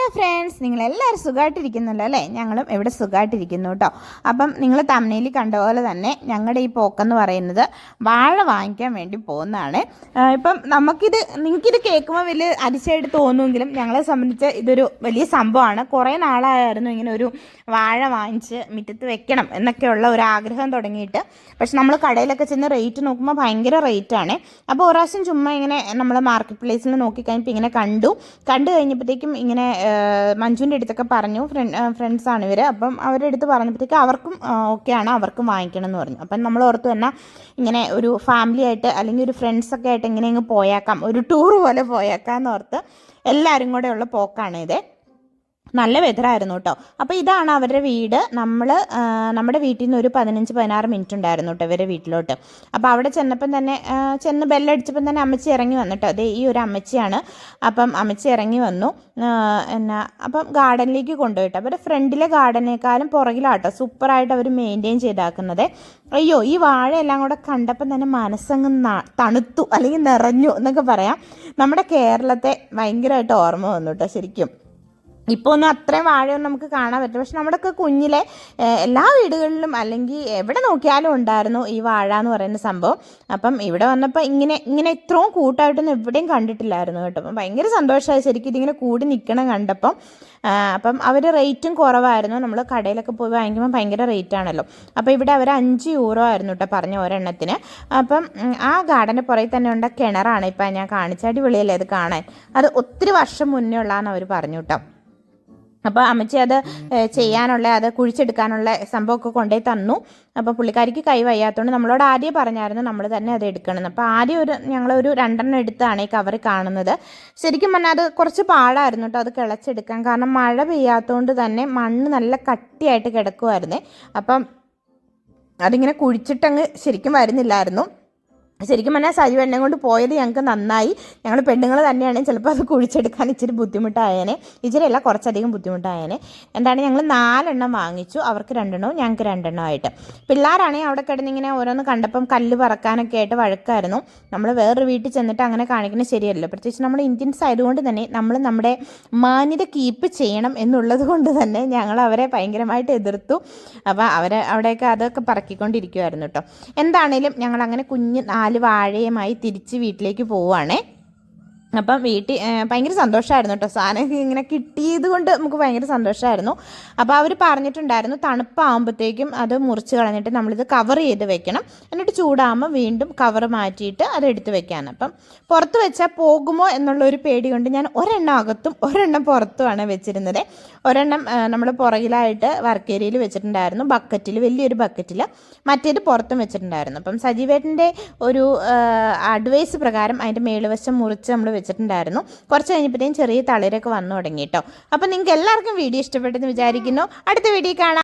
Hello friends നിങ്ങൾ എല്ലാവരും സുഖമായിട്ടിരിക്കുന്നല്ലോ അല്ലേ? ഞങ്ങളും ഇവിടെ സുഖമായിട്ടിരിക്കുന്നു കേട്ടോ. അപ്പം നിങ്ങൾ തമ്മനയിൽ കണ്ട പോലെ തന്നെ ഞങ്ങളുടെ ഈ പോക്കെന്ന് പറയുന്നത് വാഴ വാങ്ങിക്കാൻ വേണ്ടി പോകുന്നതാണ്. ഇപ്പം നമുക്കിത് നിങ്ങൾക്കിത് കേൾക്കുമ്പോൾ വലിയ അതിശയമായിട്ട് തോന്നുമെങ്കിലും ഞങ്ങളെ സംബന്ധിച്ച് ഇതൊരു വലിയ സംഭവമാണ്. കുറേ നാളായിരുന്നു ഇങ്ങനെ ഒരു വാഴ വാങ്ങിച്ച് മുറ്റത്ത് വെക്കണം എന്നൊക്കെയുള്ള ഒരു ആഗ്രഹം തുടങ്ങിയിട്ട്. പക്ഷെ നമ്മൾ കടയിലൊക്കെ ചെന്ന് റേറ്റ് നോക്കുമ്പോൾ ഭയങ്കര റേറ്റാണ് അപ്പോൾ ഒരു പ്രാവശ്യം ചുമ്മാ ഇങ്ങനെ നമ്മൾ മാർക്കറ്റ് പ്ലേസിൽ നോക്കിക്കഴിഞ്ഞപ്പോൾ ഇങ്ങനെ കണ്ടു. കണ്ടു കഴിഞ്ഞപ്പോഴത്തേക്കും ഇങ്ങനെ മഞ്ജുവിന്റെ അടുത്തൊക്കെ പറഞ്ഞു. ഫ്രണ്ട് ഫ്രണ്ട്സാണ് ഇവർ അപ്പം അവരുടെ അടുത്ത് പറഞ്ഞപ്പോഴത്തേക്ക് അവർക്കും ഓക്കെയാണ് അവർക്കും വാങ്ങിക്കണം എന്ന് പറഞ്ഞു. അപ്പം നമ്മൾ ഓർത്ത് തന്നെ ഇങ്ങനെ ഒരു ഫാമിലി ആയിട്ട് അല്ലെങ്കിൽ ഒരു ഫ്രണ്ട്സൊക്കെ ആയിട്ട് ഇങ്ങനെ പോയേക്കാം. ഒരു ടൂർ പോലെ പോയേക്കാം എന്ന് ഓർത്ത് എല്ലാവരും കൂടെയുള്ള പോക്കാണ് ഇത്. നല്ല വെതറായിരുന്നു കേട്ടോ അപ്പോൾ ഇതാണ് അവരുടെ വീട്. നമ്മൾ നമ്മുടെ വീട്ടിൽ നിന്ന് ഒരു പതിനഞ്ച് പതിനാറ് മിനിറ്റ് ഉണ്ടായിരുന്നു കേട്ടോ ഇവരെ വീട്ടിലോട്ട്. അപ്പോൾ അവിടെ ചെന്നപ്പം തന്നെ ചെന്ന് ബെല്ലടിച്ചപ്പം തന്നെ അമ്മച്ചി ഇറങ്ങി വന്നിട്ടോ അതെ ഈ ഒരു അമ്മച്ചിയാണ്. അപ്പം അമ്മച്ചി ഇറങ്ങി വന്നു. എന്നാ അപ്പം ഗാർഡനിലേക്ക് കൊണ്ടുപോയിട്ട്. അവരുടെ ഫ്രണ്ടിലെ ഗാർഡനേക്കാളും പുറകിലാട്ടോ സൂപ്പറായിട്ട് അവർ മെയിന്റെയിൻ ചെയ്താക്കുന്നത്. അയ്യോ ഈ വാഴ എല്ലാം കൂടെ കണ്ടപ്പം തന്നെ മനസ്സങ്ങ് തണുത്തു അല്ലെങ്കിൽ നിറഞ്ഞു എന്നൊക്കെ പറയാം. നമ്മുടെ കേരളത്തെ ഭയങ്കരമായിട്ട് ഓർമ്മ വന്നു കേട്ടോ ശരിക്കും. ഇപ്പോൾ ഒന്നും അത്രയും വാഴയൊന്നും നമുക്ക് കാണാൻ പറ്റില്ല. പക്ഷെ നമ്മുടെയൊക്കെ കുഞ്ഞിലെ എല്ലാ വീടുകളിലും അല്ലെങ്കിൽ എവിടെ നോക്കിയാലും ഉണ്ടായിരുന്നു ഈ വാഴ എന്ന് പറയുന്ന സംഭവം. അപ്പം ഇവിടെ വന്നപ്പോൾ ഇങ്ങനെ ഇങ്ങനെ ഇത്രയും കൂട്ടായിട്ടൊന്നും എവിടെയും കണ്ടിട്ടില്ലായിരുന്നു കേട്ടോ. അപ്പം ഭയങ്കര സന്തോഷമായി ശരിക്കും ഇതിങ്ങനെ കൂടി നിൽക്കണം കണ്ടപ്പം. അപ്പം അവർ റേറ്റും കുറവായിരുന്നു. നമ്മൾ കടയിലൊക്കെ പോയി വാങ്ങിക്കുമ്പോൾ ഭയങ്കര റേറ്റ് ആണല്ലോ. അപ്പോൾ ഇവിടെ അവർ അഞ്ച് യൂറോ ആയിരുന്നു കേട്ടോ പറഞ്ഞ ഒരെണ്ണത്തിന്. അപ്പം ആ ഗാർഡന്റെ പുറകിൽ തന്നെ ഉണ്ട കിണറാണ് ഇപ്പം ഞാൻ കാണിച്ച അടിപൊളിയല്ലേ അത് കാണാൻ? അത് ഒത്തിരി വർഷം മുന്നേ ഉള്ളതെന്ന് അവർ പറഞ്ഞു കേട്ടോ. അപ്പോൾ അമ്മച്ചി അത് ചെയ്യാനുള്ള അത് കുഴിച്ചെടുക്കാനുള്ള സംഭവമൊക്കെ കൊണ്ടേ തന്നു. അപ്പോൾ പുള്ളിക്കാരിക്ക് കൈ വയ്യാത്തതുകൊണ്ട് നമ്മളോട് ആദ്യം പറഞ്ഞായിരുന്നു നമ്മൾ തന്നെ അത് എടുക്കണം അപ്പോൾ ആദ്യം ഒരു ഞങ്ങളൊരു രണ്ടെണ്ണം എടുത്താണ് ഈ കവർ കാണുന്നത്. ശരിക്കും പറഞ്ഞാൽ അത് കുറച്ച് പാടായിരുന്നു കേട്ടോ അത് കിളച്ചെടുക്കാൻ. കാരണം മഴ പെയ്യാത്തതുകൊണ്ട് തന്നെ മണ്ണ് നല്ല കട്ടിയായിട്ട് കിടക്കുമായിരുന്നേ അപ്പം അതിങ്ങനെ കുഴിച്ചിട്ടങ്ങ് ശരിക്കും വരുന്നില്ലായിരുന്നു. ശരിക്കും പറഞ്ഞാൽ സരി എണ്ണ കൊണ്ട് പോയത് ഞങ്ങൾക്ക് നന്നായി. ഞങ്ങൾ പെണ്ണുങ്ങൾ തന്നെയാണ് ചിലപ്പോൾ അത് കുഴിച്ചെടുക്കാൻ ഇച്ചിരി ബുദ്ധിമുട്ടായേനെ. ഇച്ചിരി അല്ല കുറച്ചധികം ബുദ്ധിമുട്ടായേനെ. എന്താണ് ഞങ്ങൾ നാലെണ്ണം വാങ്ങിച്ചു. അവർക്ക് രണ്ടെണ്ണവും ഞങ്ങൾക്ക് രണ്ടെണ്ണം ആയിട്ട്. പിള്ളേരാണെങ്കിൽ അവിടെ കിടന്നിങ്ങനെ ഓരോന്ന് കണ്ടപ്പം കല്ല് പറക്കാനൊക്കെ ആയിട്ട് വഴക്കായിരുന്നു. നമ്മൾ വേറൊരു വീട്ടിൽ ചെന്നിട്ട് അങ്ങനെ കാണിക്കുന്നത് ശരിയല്ലോ പ്രത്യേകിച്ച് നമ്മൾ ഇന്ത്യൻസ് ആയതുകൊണ്ട് തന്നെ നമ്മൾ നമ്മുടെ മാന്യത കീപ്പ് ചെയ്യണം എന്നുള്ളത് കൊണ്ട് തന്നെ ഞങ്ങൾ അവരെ ഭയങ്കരമായിട്ട് എതിർത്തു. അപ്പോൾ അവരെ അവിടെയൊക്കെ അതൊക്കെ പറക്കിക്കൊണ്ടിരിക്കുമായിരുന്നു കേട്ടോ എന്താണേലും ഞങ്ങൾ അങ്ങനെ കുഞ്ഞ് നാല് വാഴയുമായി തിരിച്ച് വീട്ടിലേക്ക് പോവുകയാണേ അപ്പം വീട്ടിൽ ഭയങ്കര സന്തോഷമായിരുന്നു കേട്ടോ സാധനം ഇങ്ങനെ കിട്ടിയത് കൊണ്ട് നമുക്ക് ഭയങ്കര സന്തോഷമായിരുന്നു അപ്പോൾ അവർ പറഞ്ഞിട്ടുണ്ടായിരുന്നു തണുപ്പാകുമ്പോഴത്തേക്കും അത് മുറിച്ച് കളഞ്ഞിട്ട് നമ്മളിത് കവർ ചെയ്ത് വെക്കണം. എന്നിട്ട് ചൂടാകുമ്പോൾ വീണ്ടും കവർ മാറ്റിയിട്ട് അത് എടുത്ത് വെക്കാൻ അപ്പം പുറത്ത് വെച്ചാൽ പോകുമോ എന്നുള്ളൊരു പേടി കൊണ്ട് ഞാൻ ഒരെണ്ണം അകത്തും ഒരെണ്ണം പുറത്തുമാണ് വെച്ചിരുന്നത്. ഒരെണ്ണം നമ്മൾ പുറകിലായിട്ട് വർക്ക് ഏരിയയിൽ വെച്ചിട്ടുണ്ടായിരുന്നു. ബക്കറ്റിൽ വലിയൊരു ബക്കറ്റിൽ. മറ്റേത് പുറത്തും വെച്ചിട്ടുണ്ടായിരുന്നു. അപ്പം സജീവേട്ടന്റെ ഒരു അഡ്വൈസ് പ്രകാരം അതിന്റെ മേളുവശം മുറിച്ച് നമ്മൾ വെച്ചിട്ടുണ്ടായിരുന്നു. കുറച്ച് കഴിഞ്ഞപ്പോഴത്തേക്കും ചെറിയ തളിരൊക്കെ വന്നു തുടങ്ങി കേട്ടോ അപ്പം നിങ്ങൾക്ക് എല്ലാവർക്കും വീഡിയോ ഇഷ്ടപ്പെട്ടെന്ന് വിചാരിക്കുന്നു. അടുത്ത വീഡിയോ കാണാം.